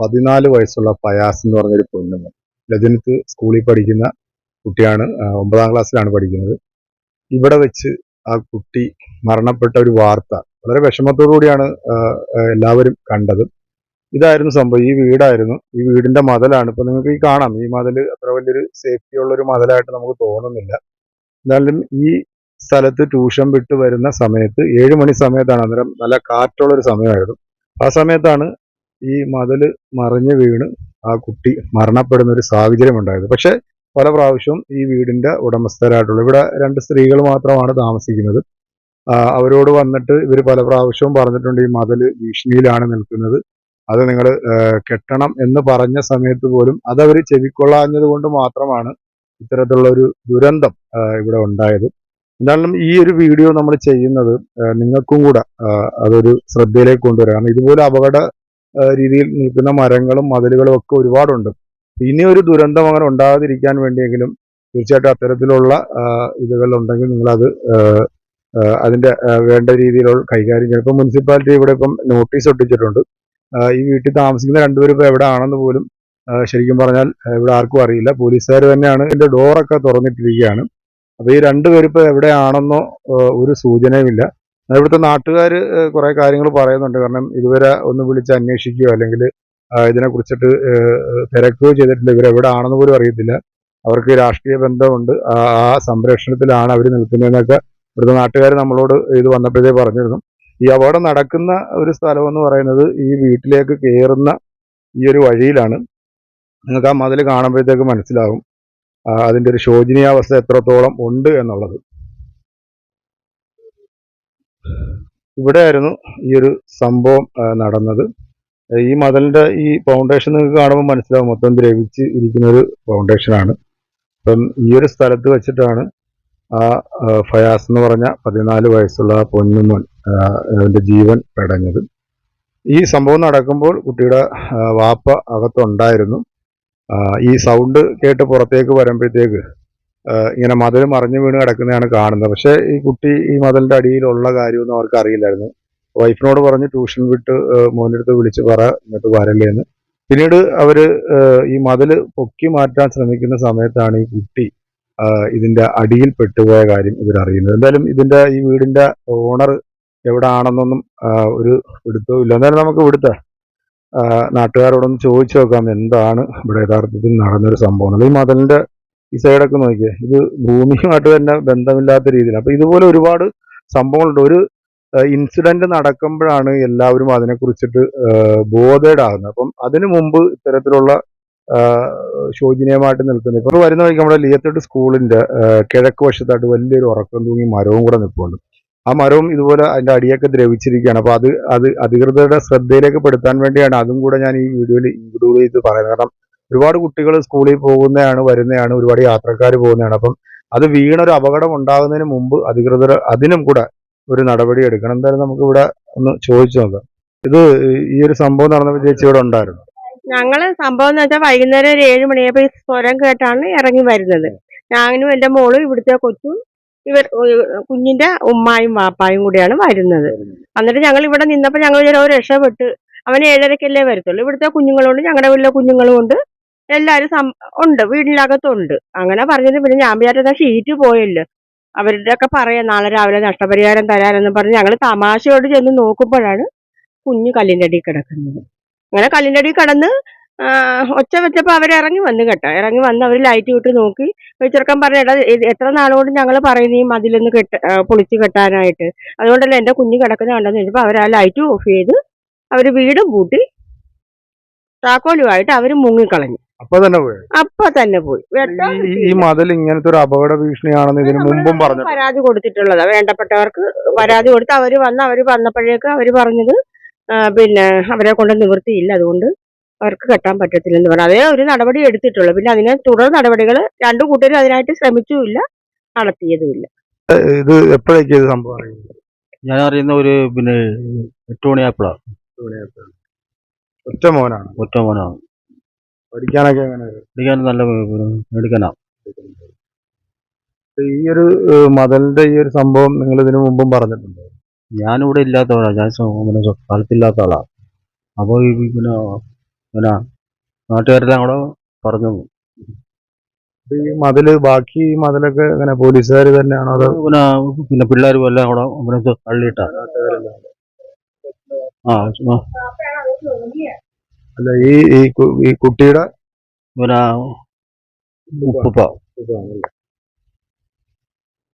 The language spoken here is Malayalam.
പതിനാല് വയസ്സുള്ള ഫയാസ് എന്ന് പറഞ്ഞൊരു പൊന്നുമോൻ ലജനത്ത് സ്കൂളിൽ പഠിക്കുന്ന കുട്ടിയാണ് ഒമ്പതാം ക്ലാസ്സിലാണ് പഠിക്കുന്നത്. ഇവിടെ വെച്ച് ആ കുട്ടി മരണപ്പെട്ട ഒരു വാർത്ത വളരെ വിഷമത്തോടു കൂടിയാണ് ആ, ആ, എല്ലാവരും കണ്ടത്. ഇതായിരുന്നു സംഭവം. ഈ വീടായിരുന്നു. ഈ വീടിന്റെ മതലാണ്. ഇപ്പൊ നിങ്ങൾക്ക് ഈ കാണാം. ഈ മതൽ അത്ര വലിയൊരു സേഫ്റ്റി ഉള്ള ഒരു മതലായിട്ട് നമുക്ക് തോന്നുന്നില്ല. എന്നാലും ഈ സ്ഥലത്ത് ട്യൂഷൻ വിട്ട് വരുന്ന സമയത്ത് ഏഴ് മണി സമയത്താണ് അന്നേരം നല്ല കാറ്റുള്ള ഒരു സമയമായിരുന്നു. ആ സമയത്താണ് ഈ മതൽ മറിഞ്ഞ് വീണ് ആ കുട്ടി മരണപ്പെടുന്ന ഒരു സാഹചര്യം ഉണ്ടായത്. പക്ഷെ പല പ്രാവശ്യവും ഈ വീടിന്റെ ഉടമസ്ഥരായിട്ടുള്ള ഇവിടെ രണ്ട് സ്ത്രീകൾ മാത്രമാണ് താമസിക്കുന്നത്. അവരോട് വന്നിട്ട് ഇവർ പല പ്രാവശ്യവും പറഞ്ഞിട്ടുണ്ട് ഈ മതിൽ ഭീഷണിയിലാണ് നിൽക്കുന്നത്. അത് നിങ്ങൾ കെട്ടണം എന്ന് പറഞ്ഞ സമയത്ത് പോലും അതവർ ചെവിക്കൊള്ളാഞ്ഞത് കൊണ്ട് മാത്രമാണ് ഇത്തരത്തിലുള്ള ഒരു ദുരന്തം ഇവിടെ ഉണ്ടായത്. എന്തായാലും ഈ ഒരു വീഡിയോ നമ്മൾ ചെയ്യുന്നത് നിങ്ങൾക്കും കൂടെ അതൊരു ശ്രദ്ധയിലേക്ക് കൊണ്ടുവരാം. കാരണം ഇതുപോലെ അപകട രീതിയിൽ നിൽക്കുന്ന മരങ്ങളും മതിലുകളും ഒക്കെ ഒരുപാടുണ്ട്. ഇനി ഒരു ദുരന്തം അങ്ങനെ ഉണ്ടാകാതിരിക്കാൻ വേണ്ടിയെങ്കിലും തീർച്ചയായിട്ടും അത്തരത്തിലുള്ള ഇതുകൾ ഉണ്ടെങ്കിൽ നിങ്ങളത് അതിന്റെ വേണ്ട രീതിയിലുള്ള കൈകാര്യം ചെയ്യണം ഇപ്പം മുനിസിപ്പാലിറ്റി ഇവിടെ ഇപ്പം നോട്ടീസ് ഒട്ടിച്ചിട്ടുണ്ട്. ഈ വീട്ടിൽ താമസിക്കുന്ന രണ്ടുപേരും ഇപ്പോൾ എവിടെ ആണെന്ന് പോലും ശരിക്കും പറഞ്ഞാൽ ഇവിടെ ആർക്കും അറിയില്ല. പോലീസുകാർ തന്നെയാണ് ഇതിന്റെ ഡോറൊക്കെ തുറന്നിട്ടിരിക്കുകയാണ്. അപ്പൊ ഈ രണ്ടുപേരും ഇപ്പോൾ എവിടെയാണെന്നോ ഒരു സൂചനയുമില്ല. ഇവിടുത്തെ നാട്ടുകാർ കുറേ കാര്യങ്ങൾ പറയുന്നുണ്ട്. കാരണം ഇതുവരെ ഒന്ന് വിളിച്ച് അന്വേഷിക്കുകയോ അല്ലെങ്കിൽ ഇതിനെ കുറിച്ചിട്ട് തിരക്കുകയോ ചെയ്തിട്ടില്ല. ഇവരെവിടെ ആണെന്ന് പോലും അറിയത്തില്ല. അവർക്ക് രാഷ്ട്രീയ ബന്ധമുണ്ട്. ആ സംരക്ഷണത്തിലാണ് അവർ നിൽക്കുന്നതെന്നൊക്കെ ഇവിടുത്തെ നാട്ടുകാർ നമ്മളോട് ഇത് വന്നപ്പോഴേ പറഞ്ഞിരുന്നു. ഈ അപകടം നടക്കുന്ന ഒരു സ്ഥലമെന്ന് പറയുന്നത് ഈ വീട്ടിലേക്ക് കയറുന്ന ഈ ഒരു വഴിയിലാണ്. നിങ്ങൾക്ക് ആ മതിൽ കാണുമ്പോഴത്തേക്ക് മനസ്സിലാവും. അതിന്റെ ഒരു ശോചനീയാവസ്ഥ എത്രത്തോളം ഉണ്ട് എന്നുള്ളത്. ഇവിടെയായിരുന്നു ഈ ഒരു സംഭവം നടന്നത്. ഈ മതലിന്റെ ഈ ഫൗണ്ടേഷൻ നിങ്ങൾക്ക് കാണുമ്പോൾ മനസ്സിലാവും മൊത്തം ദ്രവിച്ച് ഇരിക്കുന്ന ഒരു ഫൗണ്ടേഷനാണ് അപ്പം ഈ ഒരു സ്ഥലത്ത് വെച്ചിട്ടാണ് ആ ഫയാസ് എന്ന് പറഞ്ഞ പതിനാല് വയസ്സുള്ള ആ പൊന്നുമോൻ ആ, അവന്റെ ജീവൻ പെടഞ്ഞത്. ഈ സംഭവം നടക്കുമ്പോൾ കുട്ടിയുടെ വാപ്പ അകത്തുണ്ടായിരുന്നു. ഈ സൗണ്ട് കേട്ട് പുറത്തേക്ക് വരുമ്പോഴത്തേക്ക് ഇങ്ങനെ മതിൽ മറിഞ്ഞു വീണ് കിടക്കുന്നതാണ് കാണുന്നത്. പക്ഷേ ഈ കുട്ടി ഈ മതിലിന്റെ അടിയിലുള്ള കാര്യമൊന്നും അവർക്ക് അറിയില്ലായിരുന്നു വൈഫിനോട് പറഞ്ഞ് ട്യൂഷൻ വിട്ട് മോന്റെ അടുത്ത് വിളിച്ച് പറ എന്നിട്ട് വരല്ലേ എന്ന് പിന്നീട് അവർ ഈ മതിൽ പൊക്കി മാറ്റാൻ ശ്രമിക്കുന്ന സമയത്താണ് ഈ കുട്ടി ഇതിന്റെ അടിയിൽ പെട്ടുപോയ കാര്യം ഇവരറിയുന്നത്. എന്തായാലും ഇതിന്റെ ഈ വീടിന്റെ ഓണർ എവിടെ ആണെന്നൊന്നും ഒരു എടുത്തോ ഇല്ല. എന്തായാലും നമുക്ക് ഇവിടുത്തെ നാട്ടുകാരോടൊന്ന് ചോദിച്ചു നോക്കാം എന്താണ് ഇവിടെ യഥാർത്ഥത്തിൽ നടന്നൊരു സംഭവം. ഈ മതിലിന്റെ ഈ സൈഡൊക്കെ നോക്കിയേ. ഇത് ഭൂമിയുമായിട്ട് തന്നെ ബന്ധമില്ലാത്ത രീതിയിൽ അപ്പൊ ഇതുപോലെ ഒരുപാട് സംഭവങ്ങളുണ്ട്. ഒരു ഇൻസിഡന്റ് നടക്കുമ്പോഴാണ് എല്ലാവരും അതിനെക്കുറിച്ചിട്ട് ബോധേഡാകുന്നത് അപ്പം അതിനു മുമ്പ് ഇത്തരത്തിലുള്ള ശോചനീയമായിട്ട് നിൽക്കുന്നത് ഇപ്പൊ വരുന്ന വഴിക്ക് നമ്മുടെ ലിയത്തട്ട് സ്കൂളിന്റെ ആ, കിഴക്ക് വശത്തായിട്ട് വലിയൊരു ഉറക്കം തൂങ്ങി മരവും കൂടെ നിൽപ്പുണ്ട് ആ മരവും ഇതുപോലെ അതിന്റെ അടിയൊക്കെ ദ്രവിച്ചിരിക്കുകയാണ്. അപ്പോൾ അത് അത് അധികൃതരുടെ ശ്രദ്ധയിലേക്ക് പെടുത്താൻ വേണ്ടിയാണ് അതും കൂടെ ഞാൻ ഈ വീഡിയോയിൽ ഇൻക്ലൂഡ് ചെയ്ത് പറയുന്നത്. കാരണം ഒരുപാട് കുട്ടികൾ സ്കൂളിൽ പോകുന്നതാണ് വരുന്നതാണ് ഒരുപാട് യാത്രക്കാർ പോകുന്നതാണ്. അപ്പം അത് വീണൊരു അപകടം ഉണ്ടാകുന്നതിന് മുമ്പ് അധികൃതർ അതിനും കൂടെ ഒരു നടപടി എടുക്കണം. എന്തായാലും നമുക്ക് ഇവിടെ ഒന്ന് ചോദിച്ചു നോക്കാം. ഇത് ഈ ഒരു സംഭവം നടന്നപ്പോൾ ചേച്ചി ഇവിടെ ഉണ്ടായിരുന്നു? ഞങ്ങൾ സംഭവം എന്ന് വെച്ചാൽ വൈകുന്നേരം ഒരു ഏഴ് മണിയപ്പോ സ്വരം കേട്ടാണ് ഇറങ്ങി വരുന്നത്. ഞാനും എന്റെ മോളും ഇവിടുത്തെ കൊച്ചും ഇവർ കുഞ്ഞിന്റെ ഉമ്മായും വാപ്പായും കൂടിയാണ് വരുന്നത്. എന്നിട്ട് ഞങ്ങൾ ഇവിടെ നിന്നപ്പോൾ ഞങ്ങൾ ഒരു രക്ഷപ്പെട്ട് അവൻ ഏഴരക്കല്ലേ വരത്തുള്ളൂ. ഇവിടുത്തെ കുഞ്ഞുങ്ങളുണ്ട് ഞങ്ങളുടെ വീട്ടിലെ കുഞ്ഞുങ്ങളും ഉണ്ട് എല്ലാവരും സം ഉണ്ട് വീടിനകത്തുണ്ട് അങ്ങനെ പറഞ്ഞത് പിന്നെ ഞാൻ വിചാരിച്ച ഷീറ്റ് പോയല്ലോ. അവരുടെ ഒക്കെ പറയാം നാളെ രാവിലെ നഷ്ടപരിഹാരം തരാനെന്ന് പറഞ്ഞ് ഞങ്ങൾ തമാശയോട് ചെന്ന് നോക്കുമ്പോഴാണ് കുഞ്ഞു അടിയിൽ കിടക്കുന്നത്. അങ്ങനെ കല്ലിന്റെ അടിയിൽ കിടന്ന് ഒച്ച വെച്ചപ്പോൾ അവർ ഇറങ്ങി വന്നു കേട്ടോ. ഇറങ്ങി വന്ന് അവർ ലൈറ്റ് വിട്ട് നോക്കി. ചെറുക്കൻ പറഞ്ഞ എത്ര നാളുകൊണ്ട് ഞങ്ങൾ പറയുന്ന ഈ മതിലൊന്ന് കെട്ട പൊളിച്ച് കെട്ടാനായിട്ട്? അതുകൊണ്ടല്ല എന്റെ കുഞ്ഞു കിടക്കുന്ന കണ്ടെന്ന് ചോദിച്ചപ്പോൾ അവർ ആ ലൈറ്റ് ഓഫ് ചെയ്ത് അവർ വീടും പൂട്ടി താക്കോലുമായിട്ട് അവർ മുങ്ങിക്കളഞ്ഞു. അപ്പൊ തന്നെ പോയി. അപ്പൊ തന്നെ പോയി. ഈ- ഈ- മതിൽ ഇങ്ങനത്തെ ഒരു അപകട ഭീഷണിയാണെന്ന് ഇതിനു മുമ്പും പറഞ്ഞു പരാതി കൊടുത്തിട്ടുള്ളതാ. വേണ്ടപ്പെട്ടവർക്ക് പരാതി കൊടുത്ത് അവർ വന്ന് അവർ വന്നപ്പോഴേക്ക് അവർ പറഞ്ഞത് ആ, പിന്നെ അവരെ കൊണ്ട് നിവൃത്തിയില്ല. അതുകൊണ്ട് അവർക്ക് കെട്ടാൻ പറ്റത്തില്ലെന്ന് പറഞ്ഞു. അതേ ഒരു നടപടി എടുത്തിട്ടുള്ളൂ. പിന്നെ അതിനെ തുടർ നടപടികൾ രണ്ടു കൂട്ടരും അതിനായിട്ട് ശ്രമിച്ചുമില്ല നടത്തിയതുമില്ല. ഇത് എപ്പോഴേക്കും ഇത് സംഭവം അറിയുന്നത്? ഞാൻ അറിയുന്ന ഒരു പിന്നെ എട്ട് മണിയായപ്പോഴാ ഒറ്റ മോനാണ്. ഒറ്റ മോനാണ്. പഠിക്കാനൊക്കെ എങ്ങനെ പഠിക്കാൻ നല്ല മെഡിക്കനാ ഈ ഒരു മതലിന്റെ ഈ ഒരു സംഭവം നിങ്ങൾ ഇതിനു മുമ്പും പറഞ്ഞിട്ടുണ്ട്? ഞാനിവിടെ ഇല്ലാത്തവളാ. ഞാൻ സ- പിന്നെ സ്ഥലത്തില്ലാത്ത ആളാണ് അപ്പോൾ ഈ പിന്നെ പിന്നെ നാട്ടുകാരെല്ലാം കൂടെ പറഞ്ഞു. ഈ മതിൽ ബാക്കി മതിലൊക്കെ ഇങ്ങനെ പോലീസുകാർ തന്നെയാണോ അതോ? പിന്നെ പിന്നെ പിള്ളേരും എല്ലാം കൂടെ ഇവിടെ തള്ളിയിട്ടാണ് ആ, അല്ല ഈ ഈ കുട്ടിയുടെ ഉപ്പുപ്പ.